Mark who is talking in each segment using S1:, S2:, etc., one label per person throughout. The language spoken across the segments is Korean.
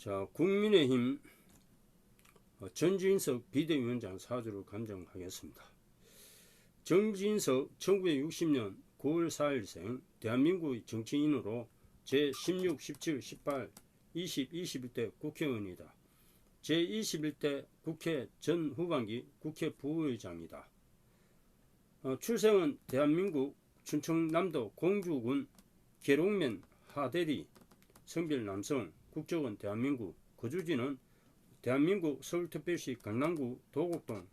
S1: 자, 국민의힘 어, 전진석 비대위원장 사주를 감정하겠습니다. 정진석 1960년 9월 4일생 대한민국의 정치인으로 제16, 17, 18, 20, 21대 국회의원이다. 제21대 국회 전 후반기 국회 부의장이다. 어, 출생은 대한민국 춘청남도 공주군 계룡면 하대리 성별 남성 국적은 대한민국 거주지는 대한민국 서울특별시 강남구 도곡동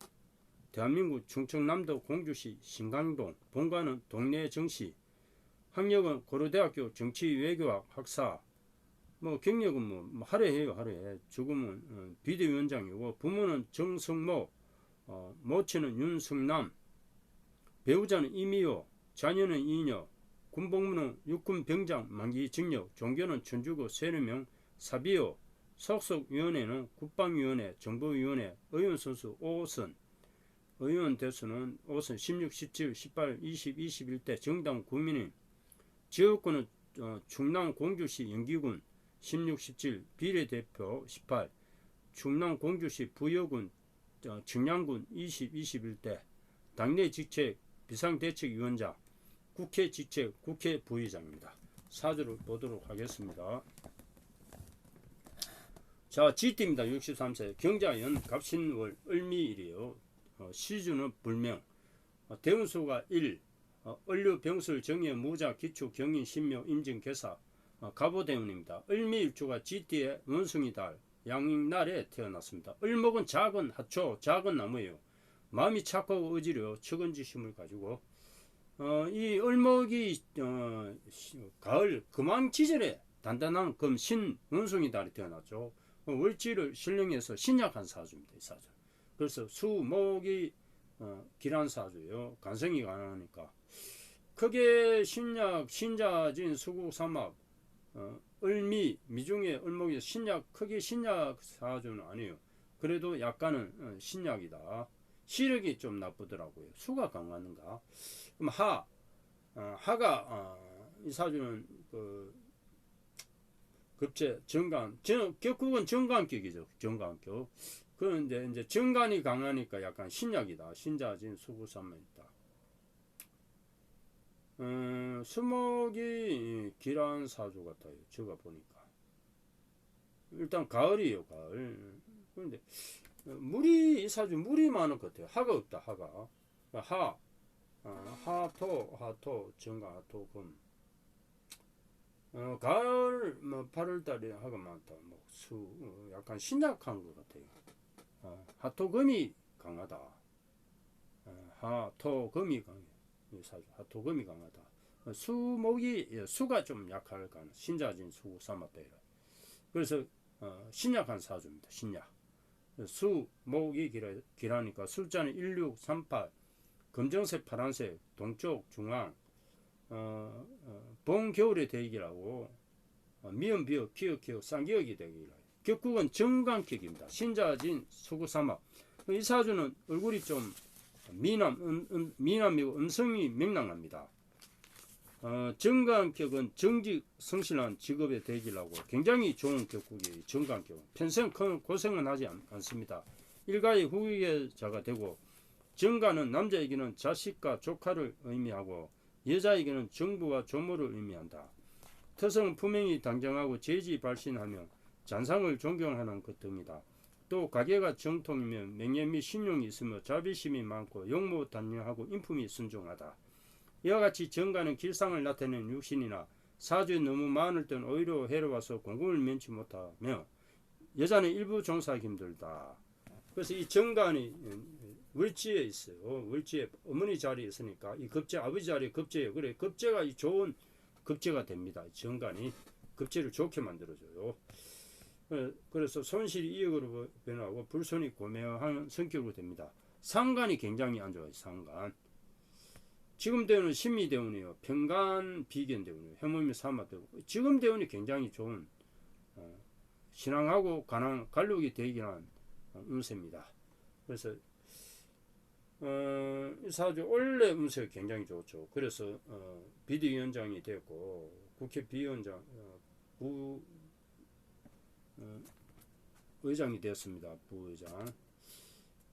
S1: 대한민국 충청남도 공주시 신강동 본관은 동네 정시 학력은 고려대학교 정치외교학 학사. 뭐 경력은 뭐, 뭐 하래 해요 하래 지금은 어, 비대위원장이고 부모는 정성모 어, 모친은 윤성남 배우자는 이미호 자녀는 이녀 군복무는 육군병장 만기 징역 종교는 천주교 세례명 사비오 속속위원회는 국방위원회 정보위원회 의원선수 5선 의원 대수는 5선 16, 17, 18, 20, 21대 정당 국민인 지역구는 어, 충남 공주시 연기군 16, 17 비례대표 18 충남 공주시 부여군 어, 청량군 20, 21대 당내 직책 비상대책위원장 국회 직책 국회 부의장입니다. 사주를 보도록 하겠습니다. 자, 지띠입니다. 63세. 경자연 갑신월 을미일이에요. 어, 시주는 불명. 어, 대운수가 1. 어, 을류 병술 정예 무자 기축 경인 신묘 임진 개사 어, 갑오대운입니다. 을미일주가 지띠의 원숭이 달 양날에 태어났습니다. 을목은 작은 하초 작은 나무예요. 마음이 착하고 의지려 측은지심을 가지고 어, 이 을목이 어, 시- 가을 금왕 지절에 단단한 금신 원숭이 달이 태어났죠. 어, 월지를 신령해서 신약한 사주입니다. 이 사주. 그래서 수 목이 어, 길한 사주예요. 간성이 가능하니까. 크게 신약 신자진 수국 삼합 어, 을미 미중에 을목이 신약 크게 신약 사주는 아니에요. 그래도 약간은 어, 신약이다. 시력이 좀 나쁘더라고요. 수가 강하는가? 그럼 하 어, 하가 어, 이 사주는 그 급제 정간 정 격국은 정간격이죠. 정간격. 그런데 이제 정간이 강하니까 약간 신약이다. 신자진 수구삼만 있다. 음, 수목이 길한 사주 같아요. 제가 보니까. 일단 가을이에요, 가을. 그런데 어, 물이 이 사주 물이 많을 것 같아요. 하가 없다, 하가. 하, 어, 하토, 하토, 정가, 하토, 금. 어, 가을, 뭐, 8월 달에 하가 많다. 뭐, 수, 어, 약간 신약한 것 같아요. 어, 하토금이 강하다. 어, 하토금이 강해. 이 사주, 하토금이 강하다. 어, 수목이, 예, 수가 좀 약할 가능. 신자진 수, 삼합대라. 그래서, 어, 신약한 사주입니다. 신약. 수, 목이 길어, 길하니까 숫자는 16, 38, 검정색, 파란색, 동쪽, 중앙, 어, 어, 봄, 겨울의 대기라고, 어, 미음, 비어, 기억, 기억, 쌍기역이 되기라. 격국은 정강격입니다. 신자진, 수구삼합. 이 사주는 얼굴이 좀 미남, 음, 음, 미남이고 음성이 명랑합니다. 어, 정강격은 정직, 성실한 직업의 대기라고 굉장히 좋은 격국이 정강격. 평생 큰 고생은 하지 않, 않습니다. 일가의 후계자가 되고 정가는 남자에게는 자식과 조카를 의미하고 여자에게는 정부와 조모를 의미한다.特성은 품행이 당장하고 재지 발신하며 잔상을 존경하는 것 등이다. 또 가게가 정통이면 명예 및 신용이 있으며 자비심이 많고 용모단련하고 인품이 순종하다. 이와 같이 정가는 길상을 나타내는 육신이나 사주에 너무 많을 땐 오히려 해로워서 공금을 면치 못하며 여자는 일부 종사하기 힘들다. 그래서 이 정관이 월지에 있어요. 월지에 어머니 자리에 있으니까 이 급제 아버지 자리에 급제예요. 그래 급제가 이 좋은 급제가 됩니다. 정관이 급제를 좋게 만들어줘요. 어, 그래서 손실이 이역으로 변하고 불손이 고매한 성격으로 됩니다. 상관이 굉장히 안 좋아요. 상관. 지금 대운은 신미 대운이에요. 평간 비견 대운이에요. 해모미 사마 대운. 지금 대운이 굉장히 좋은 어, 신앙하고 간항 관록이 되기란 어, 운세입니다. 그래서 어, 이 사주 원래 운세가 굉장히 좋죠. 그래서 어, 비대위원장이 됐고 국회 비위원장 어, 부 어, 의장이 되었습니다. 부의장.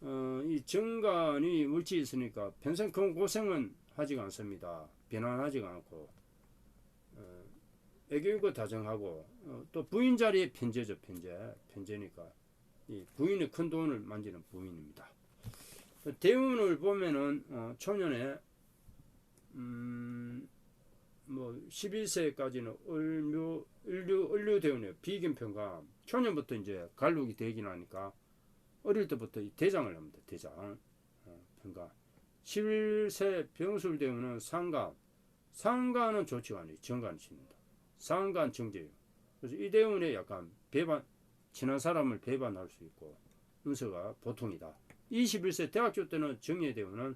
S1: 어, 이 정관이 물지 있으니까 평생 그 고생은 하지가 않습니다. 비난하지가 않고 어, 애교육을 다정하고 어, 또 부인 자리에 편제죠 편제 편제니까 이 부인의 큰 돈을 만지는 부인입니다. 대운을 보면은 어, 초년에 음, 뭐 11세까지는 을묘 을류 을류 대운이에요. 비견평가 초년부터 이제 갈록이 되긴 하니까 어릴 때부터 이 대장을 합니다. 대장 어, 평가 11세 병술 대운은 상간 상간은 좋지가 않아요. 정관을 칩니다. 상간 정제예요. 그래서 이 대운에 약간 배반 친한 사람을 배반할 수 있고 운서가 보통이다. 21세 대학교 때는 정예 대운은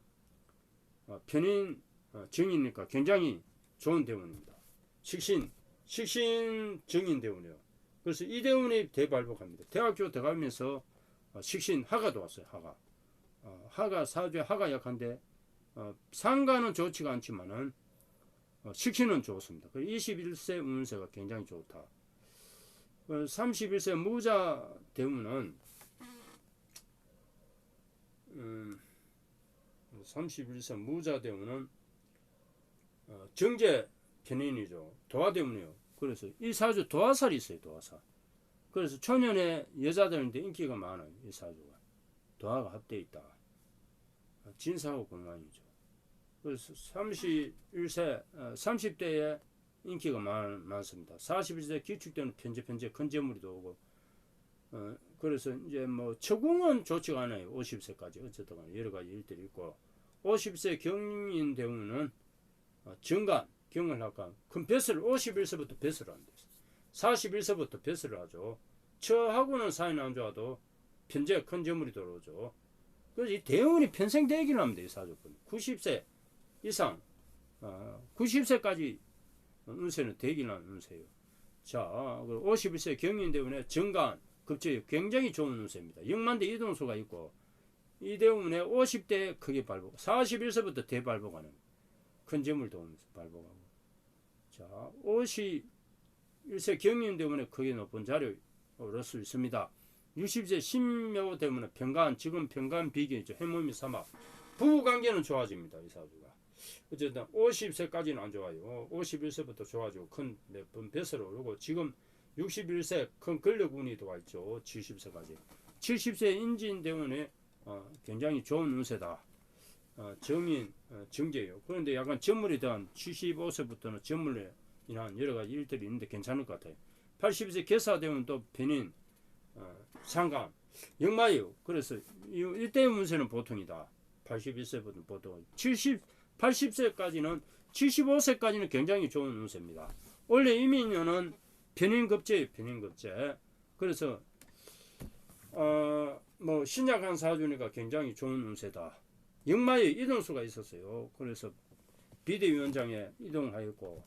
S1: 어, 편인 어, 정이니까 굉장히 좋은 대운입니다. 식신 식신 정인 대운이요. 그래서 이 대운이 대발복합니다. 대학교 들어가면서 어, 식신 하가도 왔어요. 하가 어, 하가 사주에 하가 약한데 어, 상가는 좋지가 않지만은 어, 식신은 좋습니다. 그 21세 운세가 굉장히 좋다. 어, 31세 무자 대운은 음, 31세 무자 대운은 어, 정제 편인이죠. 도화 대운이요. 그래서 이 사주 도화살이 있어요. 도화살. 그래서 초년에 여자들한테 인기가 많아요. 이 사주가. 도화가 합돼 있다. 진사하고 건강이죠. 그래서 31세, 30대에 인기가 많, 많습니다. 41세 기축 때는 편제 편제 큰 재물이도 오고, 어, 그래서 이제 뭐 처궁은 좋지가 않아요. 50세까지 어쨌든 여러 가지 일들이 있고, 50세 경인 대우는 어, 정관, 경을학관, 큰 벼슬 51세부터 벼슬을 한대. 41세부터 벼슬을 하죠. 처하고는 사이는 안 좋아도 편제 큰 재물이 들어오죠. 그래서 이 대운이 평생 되기를 합니다. 이 사주분. 90세 이상, 어, 90세까지 운세는 하는 운세예요. 자, 51세 경인 대운에 정관, 급제요. 굉장히 좋은 운세입니다. 영만대 이동수가 있고, 이 대운에 50대 크게 발복, 41세부터 대발복하는 큰 재물 도우면서 발복하고. 자, 51세 경인 대운에 크게 높은 자료 얻을 수 있습니다. 60세 신묘 때문에 평간, 지금 평간 비견이죠. 해몸이 사막. 부부 관계는 좋아집니다. 이 사주가. 어쨌든 50세까지는 안 좋아요. 51세부터 좋아지고 큰 몇번 뱃으로 오르고 지금 61세 큰 근력운이 들어와 있죠. 70세까지. 70세 인진 대원에 어, 굉장히 좋은 운세다. 어, 정인, 어, 정제요. 그런데 약간 전물에 대한 75세부터는 전물에 인한 여러 가지 일들이 있는데 괜찮을 것 같아요. 80세 개사되면 또 변인, 어, 상감, 역마요. 그래서 이, 이때 운세는 보통이다. 81세부터 보통 70, 80세까지는 75세까지는 굉장히 좋은 운세입니다. 원래 이민년은 변인급제, 변인급제. 그래서 어, 뭐 신약한 사주니까 굉장히 좋은 운세다. 역마에 이동수가 있었어요. 그래서 비대위원장에 이동하였고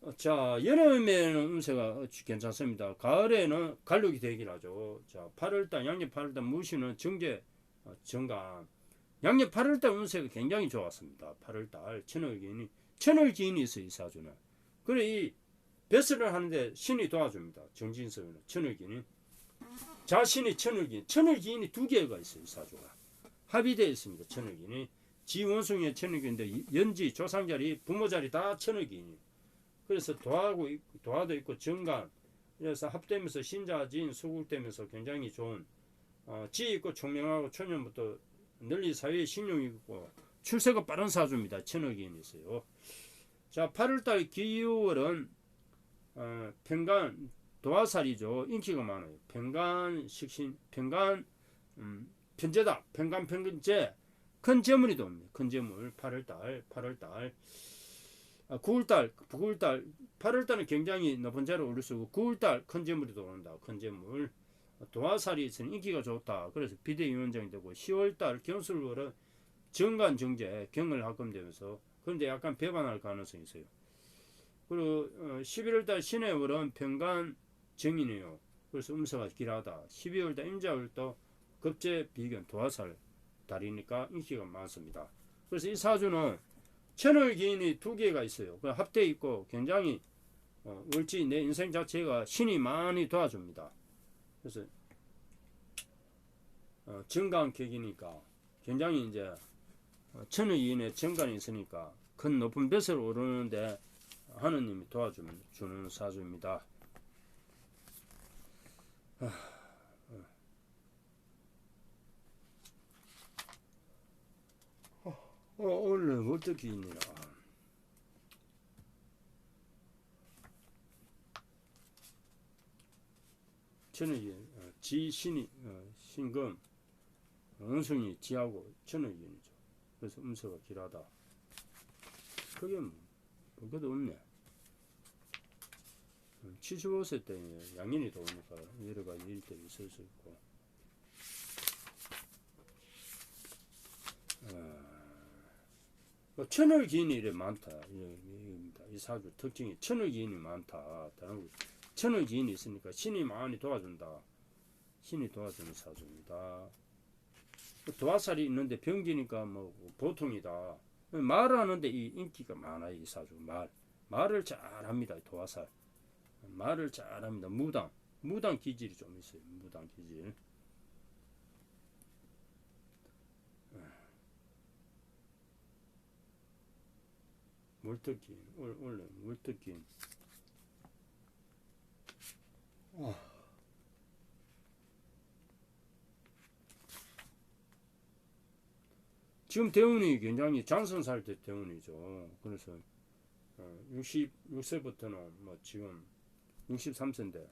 S1: 어, 자 여름에는 운세가 괜찮습니다. 가을에는 갈록이 되긴 하죠. 자 8월달 양력 8월달 무시는 정제 어, 정감 양력 8월달 운세가 굉장히 좋았습니다. 8월달 천월기인이 천월기인이 있어요. 이 사주는. 그래 이 벼슬을 하는데 신이 도와줍니다. 정진서는 천월기인이 자신이 천월기인 천월기인이 두 개가 있어요. 이 사주가 합의되어 있습니다. 천월기인이 지원숭이의 천월기인데 연지 조상자리 부모자리 다 천월기인이 그래서 도하고 도하도 있고 정관 그래서 합되면서 신자진 수국되면서 굉장히 좋은 어, 지 있고 총명하고 초년부터 널리 사회에 신용이 있고 출세가 빠른 사주입니다. 천억이 있어요. 자, 8월달 기유월은 어, 평간 도화살이죠. 인기가 많아요. 평간 식신, 평간 음, 편제다. 평간 평근제 큰 재물이 돕니다. 큰 재물 8월달, 8월달, 아, 9월달, 9월달, 8월달은 굉장히 높은 자리를 올릴 수 있고 9월달 큰 재물이 들어온다. 큰 재물. 도화살이 있으니 인기가 좋다. 그래서 비대위원장이 되고 10월달 경술월은 정관 정제 경을 합금되면서 그런데 약간 배반할 가능성이 있어요. 그리고 11월달 신해월은 평간 정인이에요. 그래서 음서가 길하다. 12월달 임자월도 급제 비견 도화살 달이니까 인기가 많습니다. 그래서 이 사주는 천월 기인이 두 개가 있어요. 그 합돼 있고 굉장히 어, 을지 내 인생 자체가 신이 많이 도와줍니다. 그래서 어, 정강격이니까 굉장히 이제 어, 천의 이인의 정관이 있으니까 큰 높은 뱃을 오르는데 하느님이 도와주는 주는 사주입니다. 어, 오늘 어떻게 있느냐? 천의 어, 지 신이 어, 신금 원숭이 지하고 천의 인이죠. 그래서 음서가 길하다. 그게 뭐, 뭐것도 없네. 75세 때 양인이 도우니까 여러 가지 일들이 있을 수 있고. 어, 천을 기인이 이래 많다. 이입니다. 이 사주 특징이 천을 기인이 많다. 다른 거. 천을 기인이 있으니까 신이 많이 도와준다. 신이 도와주는 사주입니다. 도화살이 있는데 병기니까 뭐 보통이다. 말하는데 이 인기가 많아요. 이 사주 말 말을 잘합니다. 도화살 말을 잘합니다. 무당 무당 기질이 좀 있어요. 무당 기질. 물특기 원래 물특기. 지금 대운이 굉장히 장선살 때 대운이죠. 그래서 66세부터는 뭐 지금 63세인데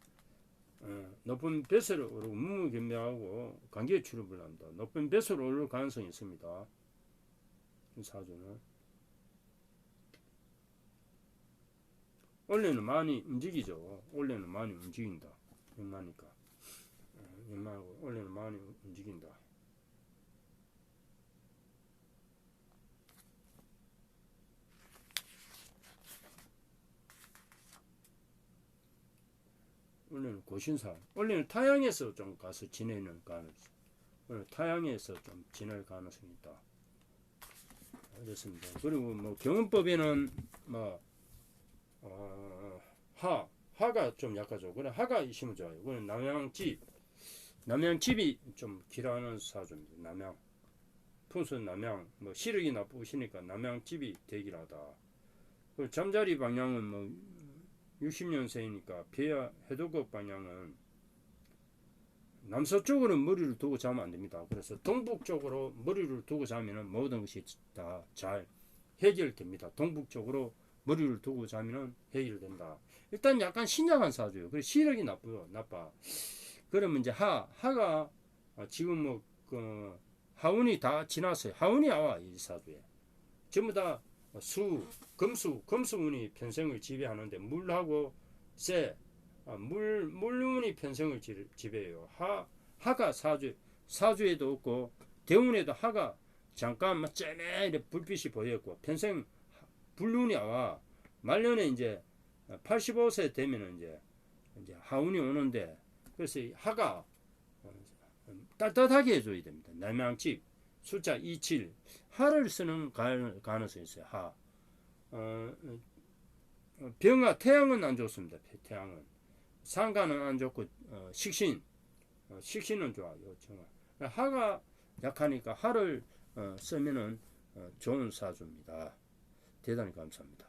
S1: 어, 높은 뱃을 오르고 무무견명하고 관계 출입을 한다. 높은 뱃을 오를 가능성이 있습니다. 이 사주는 원래는 많이 움직이죠. 원래는 많이 움직인다. 연마니까 어, 연마하고 원래는 많이 움직인다. 원래는 고신사 원래는 타양에서 좀 가서 지내는 가능성 오늘 타양에서 좀 지낼 가능성이 있다. 그렇습니다. 그리고 뭐 경운법에는 뭐 어, 하 하가 좀 약하죠. 그래 하가 있으면 좋아요. 그는 남양집 남양집이 좀 길어하는 사주입니다. 남양. 풍수 남양. 뭐 시력이 나쁘시니까 남양집이 대기하다. 그리고 잠자리 방향은 뭐 60년생이니까 폐야 해독국 방향은 남서쪽으로 머리를 두고 자면 안 됩니다. 그래서 동북쪽으로 머리를 두고 자면은 모든 것이 다 잘 해결됩니다. 동북쪽으로 머리를 두고 자면은 해결된다. 일단 약간 신장한 사주예요. 그래서 시력이 나쁘요, 나빠. 그러면 이제 하, 하가 아, 지금 뭐, 그, 하운이 다 지났어요. 하운이 아와, 이 사주에. 전부 다 수, 금수, 금수운이 편성을 지배하는데 물하고 쇠, 아, 물, 물운이 편성을 지, 지배해요. 하, 하가 사주, 사주에도 없고 대운에도 하가 잠깐 막 쨍해 불빛이 보였고 편성 불운이 와 말년에 이제 85세 되면은 이제 이제 하운이 오는데 그래서 하가 따뜻하게 해줘야 됩니다. 남양집 숫자 27 하를 쓰는 가능성이 있어요. 하. 어, 어, 병화 태양은 안 좋습니다. 태양은 상가는 안 좋고 어, 식신 어, 식신은 좋아요. 정말 하가 약하니까 하를 어, 쓰면은 어, 좋은 사주입니다. 대단히 감사합니다.